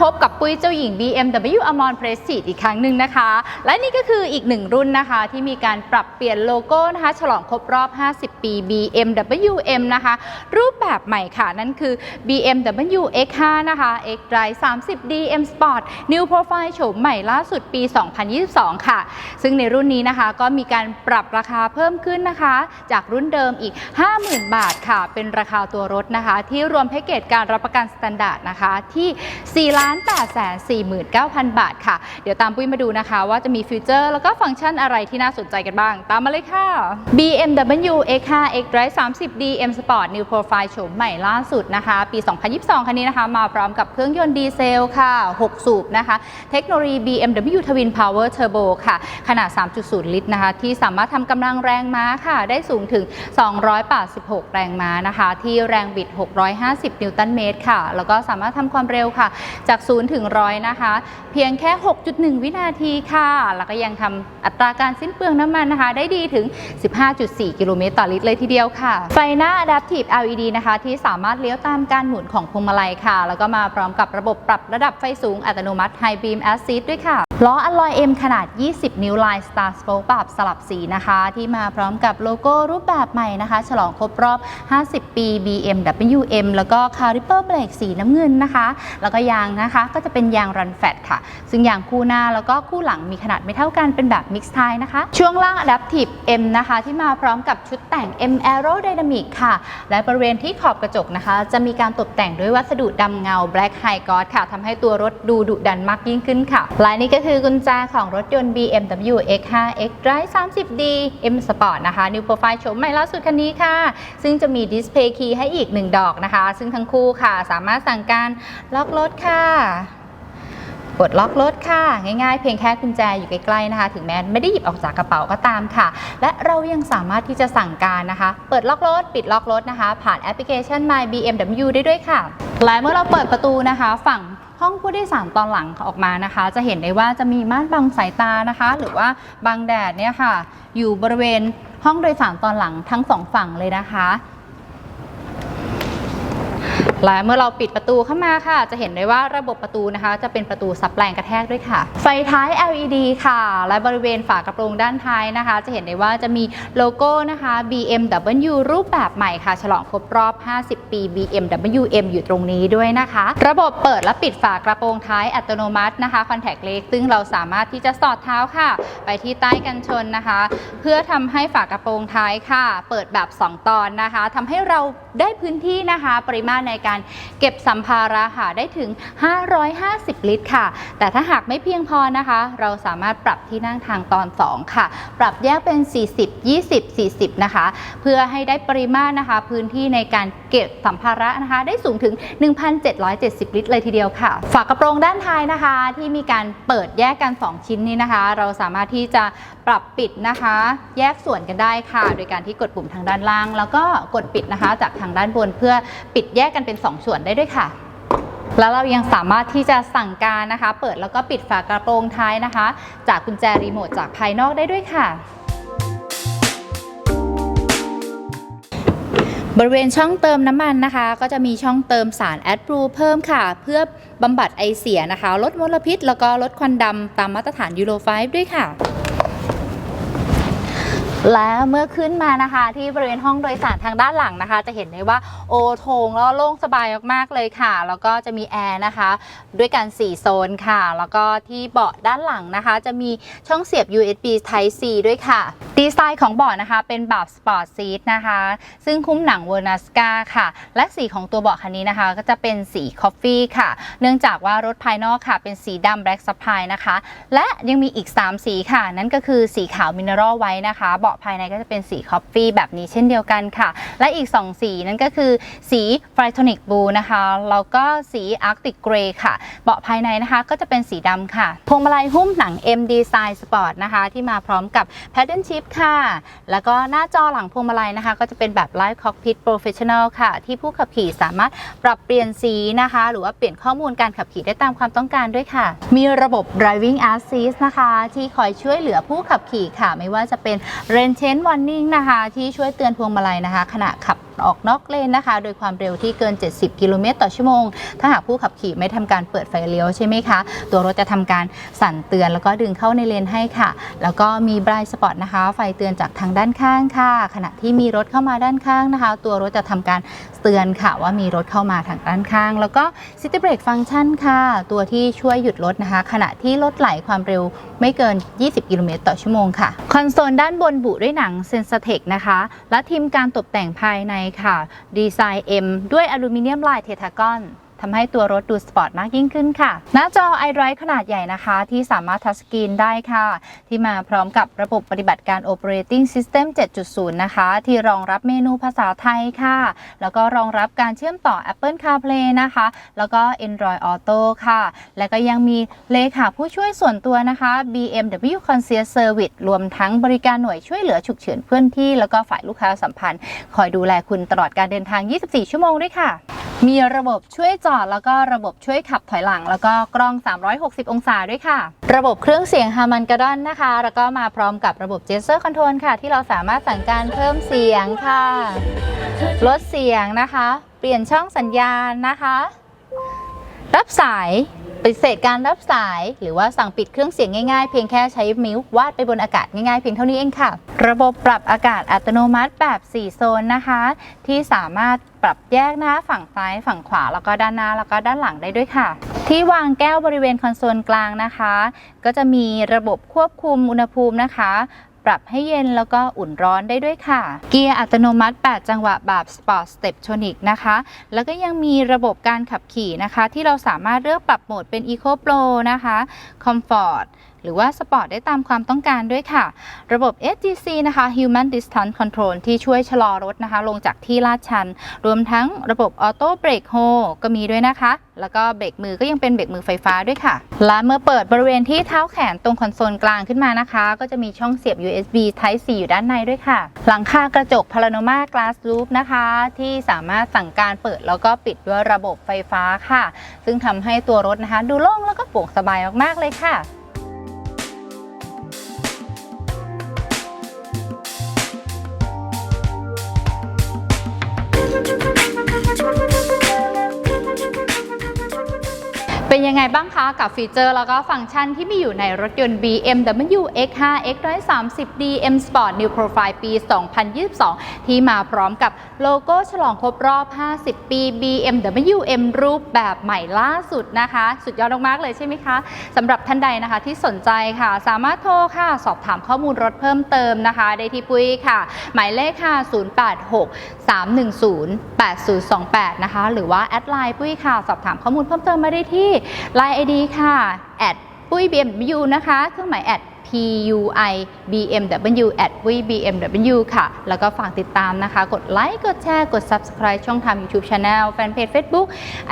พบกับปุ้ยเจ้าหญิง BMW a m o n Prestige อีกครั้งหนึ่งนะคะ และนี่ก็คืออีกหนึ่งรุ่นนะคะที่มีการปรับเปลี่ยนโลโก้นะคะฉลองครบรอบ 50 ปี BMW M นะคะ รูปแบบใหม่ค่ะ นั่นคือ BMW X5 นะคะ X Drive 30D M Sport New Profile โฉมใหม่ล่าสุดปี 2022 ค่ะ ซึ่งในรุ่นนี้นะคะก็มีการปรับราคาเพิ่มขึ้นนะคะ จากรุ่นเดิมอีก 50,000 บาทค่ะ เป็นราคาตัวรถนะคะ ที่รวมแพ็กเกจการรับประกันสแตนดาร์ดนะคะที่ 4 ล้าน8 4 9 0 0 0 บาทค่ะ เดี๋ยวตามปุ้ยมาดูนะคะว่าจะมีฟีเจอร์แล้วก็ฟังก์ชันอะไรที่น่าสนใจกันบ้าง ตามมาเลยค่ะ BMW X5 X Drive 30D M Sport New Profile โฉมใหม่ล่าสุดนะคะ ปี 2022 คันนี้นะคะ มาพร้อมกับเครื่องยนต์ดีเซลค่ะ 6 สูบนะคะ เทคโนโลยี BMW Twin Power Turbo ค่ะ ขนาด 3.0 ลิตรนะคะ ที่สามารถทำกำลังแรงม้าค่ะ ได้สูงถึง 286 แรงม้านะคะ ที่แรงบิด 650 นิวตันเมตรค่ะ แล้วก็สามารถทำความเร็วค่ะจากาก 0 ถึง 100 นะคะ เพียงแค่ 6.1 วินาทีค่ะ แล้วก็ยังทำอัตราการสิ้นเปลืองน้ำมันนะคะ ได้ดีถึง 15.4 กิโลเมตรต่อลิตรเลยทีเดียวค่ะ ไฟหน้า Adaptive LED นะคะ ที่สามารถเลี้ยวตามการหมุนของพวงมาลัยค่ะ แล้วก็มาพร้อมกับระบบปรับระดับไฟสูงอัตโนมัติ High Beam Assist ด้วยค่ะ ล้ออ l ลอย M ขนาด 20 นิ้วลาย Star Spoke แบบสลับสีนะคะ ที่มาพร้อมกับโลโก้รูปแบบใหม่นะคะ ฉลองครบรอบ 50 ปี BMW M แล้วก็คาริเปอร์เบรกสีน้ำเงินนะคะ แล้วก็ยางนะคะก็จะเป็นยางรันแฟตค่ะ ซึ่งยางคู่หน้าแล้วก็คู่หลังมีขนาดไม่เท่ากันเป็นแบบ Mix t i นะคะ ช่วงล่าง Adaptive M นะคะ ที่มาพร้อมกับชุดแต่ง M Aerodynamic ค่ะ และบริเวณที่ขอบกระจกนะคะ จะมีการตกแต่งด้วยวัสดุดำเงา Black High Gloss ค่ะทำให้ตัวรถดูดุดันมากยิ่งขึ้นค่ะและนี่ก็คือกุญแจของรถยนต์ BMW X5 X Drive 30D M Sport นะคะ New Profile โฉมใหม่ล่าสุดคันนี้ค่ะ ซึ่งจะมีดิสเพย์คีย์ให้อีก1ดอกนะคะ ซึ่งทั้งคู่ค่ะ สามารถสั่งการล็อกรถค่ะกดล็อกรถค่ะ ง่ายๆ เพียงแค่กุญแจอยู่ใกล้ๆนะคะ ถึงแม้ไม่ได้หยิบออกจากกระเป๋าก็ตามค่ะ และเรายังสามารถที่จะสั่งการนะคะ เปิดล็อกรถ ปิดล็อกรถนะคะ ผ่านแอปพลิเคชัน My BMW ได้ด้วยค่ะและเมื่อเราเปิดประตูนะคะ ฝั่ง ห้องผู้โดยสารตอนหลังออกมานะคะ จะเห็นได้ว่าจะมีม่านบังสายตานะคะ หรือว่าบังแดดเนี่ยค่ะ อยู่บริเวณห้องโดยสารตอนหลังทั้งสองฝั่งเลยนะคะ และเมื่อเราปิดประตูเข้ามาค่ะ จะเห็นได้ว่าระบบประตูนะคะ จะเป็นประตูซับแรงกระแทกด้วยค่ะ ไฟท้าย LED ค่ะ และบริเวณฝากระโปรงด้านท้ายนะคะ จะเห็นได้ว่าจะมีโลโก้นะคะ BMW รูปแบบใหม่ค่ะ ฉลองครบรอบ 50 ปี BMW M อยู่ตรงนี้ด้วยนะคะ ระบบเปิดและปิดฝากระโปรงท้ายอัตโนมัตินะคะคอนแทคเลสซึ่งเราสามารถที่จะสอดเท้าค่ะ ไปที่ใต้กันชนนะคะ เพื่อทำให้ฝากระโปรงท้ายค่ะ เปิดแบบ 2 ตอนนะคะทำให้เราได้พื้นที่นะคะ ปริมาณในการเก็บสัมภาระค่ะได้ถึง 550 ลิตรค่ะ แต่ถ้าหากไม่เพียงพอนะคะ เราสามารถปรับที่นั่งทางตอน 2 ค่ะ ปรับแยกเป็น 40 20 40 นะคะ เพื่อให้ได้ปริมาณนะคะ พื้นที่ในการเก็บสัมภาระนะคะได้สูงถึง 1,770 ลิตรเลยทีเดียวค่ะ ฝากระโปรงด้านท้ายนะคะที่มีการเปิดแยกกัน 2 ชิ้นนี้นะคะ เราสามารถที่จะปรับปิดนะคะ แยกส่วนกันได้ค่ะ โดยการที่กดปุ่มทางด้านล่าง แล้วก็กดปิดนะคะจากทางด้านบนเพื่อปิดแยกกันเป็น 2 ส่วนได้ด้วยค่ะแล้วเรายังสามารถที่จะสั่งการนะคะ เปิดแล้วก็ปิดฝากระโปรงท้ายนะคะ จากกุญแจรีโมทจากภายนอกได้ด้วยค่ะ บริเวณช่องเติมน้ำมันนะคะ ก็จะมีช่องเติมสารแอดบลูเพิ่มค่ะ เพื่อบำบัดไอเสียนะคะ ลดมลพิษ แล้วก็ลดควันดำตามมาตรฐานยูโร5ด้วยค่ะ และเมื่อขึ้นมานะคะที่บริเวณห้องโดยสารทางด้านหลังนะคะ จะเห็นได้ว่าโอโถงแล้วโล่งสบายมากๆเลยค่ะ แล้วก็จะมีแอร์นะคะ ด้วยกัน 4 โซนค่ะ แล้วก็ที่เบาะด้านหลังนะคะ จะมีช่องเสียบ USB Type C ด้วยค่ะ ดีไซน์ของเบาะนะคะเป็นแบบสปอร์ตซีทนะคะ ซึ่งคุ้มหนังเวอร์นัสกาค่ะ และสีของตัวเบาะคันนี้นะคะ ก็จะเป็นสีคอฟฟี่ค่ะ เนื่องจากว่ารถภายนอกค่ะ เป็นสีดำแบล็กซัพพลายนะคะ และยังมีอีก 3 สีค่ะ นั่นก็คือสีขาวมินเนอรัลไว้นะคะเบาะภายในก็จะเป็นสีคอฟฟี่แบบนี้เช่นเดียวกันค่ะ และอีก 2 สีนั่นก็คือสีไฟโทนิกบลูนะคะแล้วก็สีอาร์กติกเกรย์ค่ะ เบาะภายในนะคะก็จะเป็นสีดำค่ะ พวงมาลัยหุ้มหนัง M Design Sport นะคะ ที่มาพร้อมกับ Paddle Shift ค่ะ แล้วก็หน้าจอหลังพวงมาลัยนะคะ ก็จะเป็นแบบ Live Cockpit Professional ค่ะ ที่ผู้ขับขี่สามารถปรับเปลี่ยนสีนะคะ หรือว่าเปลี่ยนข้อมูลการขับขี่ได้ตามความต้องการด้วยค่ะ มีระบบ Driving Assist นะคะ ที่คอยช่วยเหลือผู้ขับขี่ค่ะ ไม่ว่าจะเป็น Rain Change Warning นะคะ ที่ช่วยเตือนพวงมาลัยนะคะ ขณะขับ ออกนอกเลนนะคะ โดยความเร็วที่เกิน 70 กิโลเมตรต่อชั่วโมง ถ้าหากผู้ขับขี่ไม่ทำการเปิดไฟเลี้ยวใช่ไหมคะ ตัวรถจะทำการสั่นเตือนแล้วก็ดึงเข้าในเลนให้ค่ะ แล้วก็มีไบรายสปอตนะคะ ไฟเตือนจากทางด้านข้างค่ะ ขณะที่มีรถเข้ามาด้านข้างนะคะ ตัวรถจะทำการเตือนค่ะว่ามีรถเข้ามาทางด้านข้าง แล้วก็ City Brake Function ค่ะ ตัวที่ช่วยหยุดรถนะคะ ขณะที่รถไหลความเร็วไม่เกิน 20 กิโลเมตรต่อชั่วโมงค่ะ คอนโซลด้านบนบุด้วยหนัง s e n s a t e c นะคะ และทีมการตกแต่งภายในค่ะ ดีไซน์ M ด้วยอลูมิเนียมลายเททากอน ทำให้ตัวรถดูสปอร์ตมากยิ่งขึ้นค่ะ หน้าจอ iDrive ขนาดใหญ่นะคะ ที่สามารถทัชสกรีนได้ค่ะ ที่มาพร้อมกับระบบปฏิบัติการ Operating System 7.0 นะคะ ที่รองรับเมนูภาษาไทยค่ะ แล้วก็รองรับการเชื่อมต่อ Apple CarPlay นะคะ แล้วก็ Android Auto ค่ะ และก็ยังมีเลขาผู้ช่วยส่วนตัวนะคะ BMW Concierge Service รวมทั้งบริการหน่วยช่วยเหลือฉุกเฉินเพื่อนที่ แล้วก็ฝ่ายลูกค้าสัมพันธ์ คอยดูแลคุณตลอดการเดินทาง 24 ชั่วโมงด้วยค่ะ มีระบบช่วยจอด แล้วก็ระบบช่วยขับถอยหลัง แล้วก็กล้อง 360 องศาด้วยค่ะ ระบบเครื่องเสียงฮามันก d ดอนนะคะ แล้วก็มาพร้อมกับระบบ Gesture Control ค่ะ ที่เราสามารถสั่งการเพิ่มเสียงค่ะ ลดเสียงนะคะ เปลี่ยนช่องสัญญาณนะคะ รับสายปฏิเสธการรับสาย หรือว่าสั่งปิดเครื่องเสียงง่ายๆ เพียงแค่ใช้มิ้ววาดไปบนอากาศง่ายๆเพียงเท่านี้เองค่ะ ระบบปรับอากาศอัตโนมัติแบบ 4 โซนนะคะ ที่สามารถ ปรับแยกน้าฝั่งซ้ายฝั่งขวาแล้วก็ด้านหน้าแล้วก็ด้านหลังได้ด้วยค่ะ ที่วางแก้วบริเวณคอนโซลกลางนะคะ ก็จะมีระบบควบคุมอุณหภูมินะคะปรับให้เย็นแล้วก็อุ่นร้อนได้ด้วยค่ะ เกียร์อัตโนมัติ 8 จังหวะแบบ Sport Step Tonic นะคะ แล้วก็ยังมีระบบการขับขี่นะคะ ที่เราสามารถเลือกปรับโหมดเป็น Eco Pro นะคะ Comfort หรือว่า Sport ได้ตามความต้องการด้วยค่ะ ระบบ SDC นะคะ Human Distance Control ที่ช่วยชะลอรถนะคะ ลงจากที่ลาดชัน รวมทั้งระบบ Auto Brake Hold ก็มีด้วยนะคะ แล้วก็เบรกมือก็ยังเป็นเบรกมือไฟฟ้าด้วยค่ะ และเมื่อเปิดบริเวณที่เท้าแขนตรงคอนโซลกลางขึ้นมานะคะ ก็จะมีช่องเสียบ USB Type C อยู่ด้านในด้วยค่ะ หลังคากระจก Panorama Glass Roof นะคะ ที่สามารถสั่งการเปิดแล้วก็ปิดด้วยระบบไฟฟ้าค่ะ ซึ่งทำให้ตัวรถนะคะ ดูโล่งแล้วก็โปร่งสบายมากๆเลยค่ะ เป็นยังไงบ้างคะกับฟีเจอร์แล้วก็ฟังก์ชันที่มีอยู่ในรถยนต์ BMW X5 X130D M Sport New Profile ปี 2022 ที่มาพร้อมกับโลโก้ฉลองครบรอบ 50 ปี BMW M รูปแบบใหม่ล่าสุดนะคะ สุดยอดมากๆเลยใช่ไหมคะสำหรับท่านใดนะคะที่สนใจค่ะ สามารถโทรค่ะ สอบถามข้อมูลรถเพิ่มเติมนะคะ ได้ที่ปุ้ยค่ะ หมายเลขค่ะ 086 310 8028 นะคะ หรือว่าแอดไลน์ปุ้ยค่ะ สอบถามข้อมูลเพิ่มเติมมาได้ที่ Line ID ค่ะแอดปุ้ย BMW นะคะ เครื่องหมายแอด PUI BMW แอดปุ้ย BMW ค่ะ แล้วก็ฝากติดตามนะคะ กดไลค์ กดแชร์ กด Subscribe ช่องทาง YouTube Channel แฟนเพจ Facebook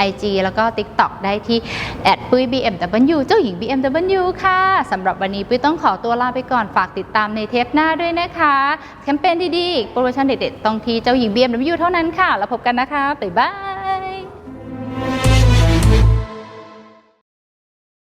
IG แล้วก็ TikTok ได้ที่แอดปุ้ย BMW เจ้าหญิง BMW ค่ะ สำหรับวันนี้ปุ้ยต้องขอตัวลาไปก่อน ฝากติดตามในเทปหน้าด้วยนะคะ แคมเปญดีๆ โปรโมชั่นเด็ดๆต้องที่เจ้าหญิง BMW เท่านั้นค่ะ แล้วพบกันนะคะ บ๊ายบาย